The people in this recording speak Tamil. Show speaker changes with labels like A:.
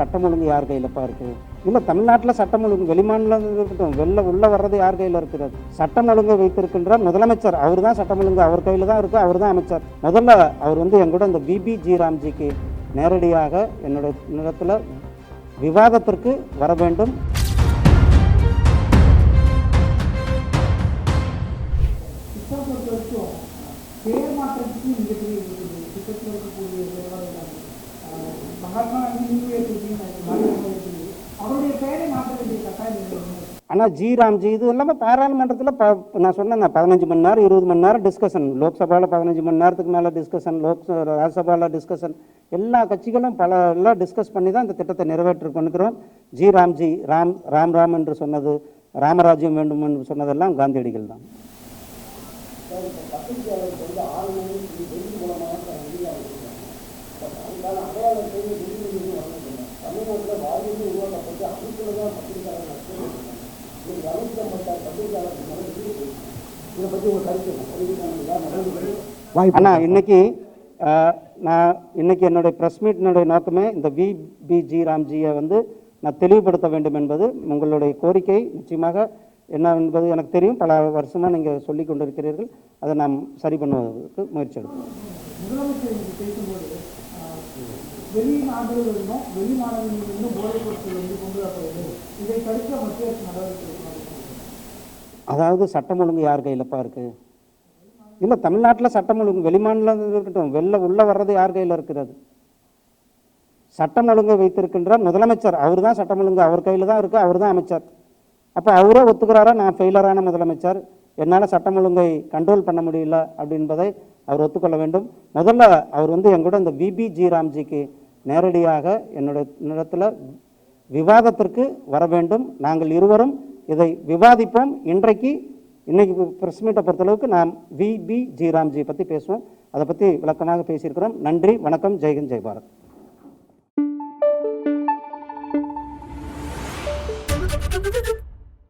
A: சட்டம் ஒழுங்கு யார் கையிலப்பா இருக்குது இல்லை தமிழ்நாட்டில் சட்டம் ஒழுங்கு வெளிமாநிலம் இருக்கட்டும் வெளில உள்ளே வர்றது யார் கையில் இருக்கிறது சட்டம் ஒழுங்கு வைத்திருக்கின்றார் முதலமைச்சர் அவர் தான் சட்டம் ஒழுங்கு அவர் கையில் தான் இருக்குது அவர் தான் அமைச்சர். முதல்ல அவர் வந்து என் கூட இந்த பிபி ஜி ராம்ஜிக்கு நேரடியாக என்னோட நிலத்தில் விவாதத்திற்கு வர வேண்டும்.
B: மகாத்மா
A: ஆனால் ஜி ராம்ஜி இது இல்லாமல் பாராளுமன்றத்தில் ப நான் சொன்னேன் பதினஞ்சு மணி நேரம் இருபது மணி நேரம் டிஸ்கஷன் லோக்சபாவில் பதினஞ்சு மணி நேரத்துக்கு மேலே டிஸ்கஷன் லோக் ராஜ்யசபாவில் டிஸ்கஷன் எல்லா கட்சிகளும் பல எல்லாம் டிஸ்கஸ் பண்ணி தான் இந்த திட்டத்தை நிறைவேற்றி கொண்டுக்கிறோம் ஜி ராம்ஜி ராம் ராம் ராம் என்று சொன்னது ராமராஜ்யம் வேண்டும் என்று சொன்னதெல்லாம் காந்தியடிகள் தான். அண்ணா இன்னைக்கு நான் இன்னைக்கு என்னுடைய ப்ரெஸ் மீட்டினுடைய நோக்கமே இந்த விபிஜி ராம்ஜியை வந்து நான் தெளிவுபடுத்த வேண்டும் என்பது உங்களுடைய கோரிக்கை. நிச்சயமாக என்ன என்பது எனக்கு தெரியும். பல வருஷமாக நீங்கள் சொல்லி கொண்டிருக்கிறீர்கள். அதை நாம் சரி பண்ணுவதற்கு முயற்சி எடுப்போம்
B: முதலமைச்சர் இன்னைக்கு பேசும்போது ஆஹ், வெளிநாடுகளிலும் வெளி போதைப் பொருட்கள் வந்து கொண்டு வரப்படுது இதை தடுக்க மத்திய அரசு நடவடிக்கை
A: அதாவது சட்டம் ஒழுங்கு யார் கையிலப்பா இருக்குது இல்லை தமிழ்நாட்டில் சட்டம் ஒழுங்கு வெளிமாநிலம் இருக்கட்டும் வெளில உள்ளே வர்றது யார் கையில் இருக்கிறது? சட்டம் ஒழுங்கை வைத்திருக்கின்றார் முதலமைச்சர் அவர் தான் சட்டம் ஒழுங்கு அவர் கையில் தான் இருக்குது அவர் தான் அமைச்சர். அப்போ அவரே ஒத்துக்கிறாரா? நான் ஃபெயிலரான முதலமைச்சர். என்னால் சட்டம் ஒழுங்கை கண்ட்ரோல் பண்ண முடியல அப்படின்பதை அவர் ஒத்துக்கொள்ள வேண்டும். முதல்ல அவர் வந்து எங்கூட இந்த விபி ஜி ராம்ஜிக்கு நேரடியாக என்னோட இடத்துல விவாதத்திற்கு வர வேண்டும். நாங்கள் இருவரும் இதை விவாதிப்போம். இன்றைக்கு இன்றைக்கு ப்ரெஸ் மீட்டை பொறுத்தளவுக்கு நாம் விபி ஜி ஜிராம்ஜி பற்றி பேசுவோம். அதை பற்றி விளக்கமாக பேசியிருக்கிறோம். நன்றி வணக்கம் ஜெய்ஹிந்த் ஜெய் பாரத்.
C: Thank you.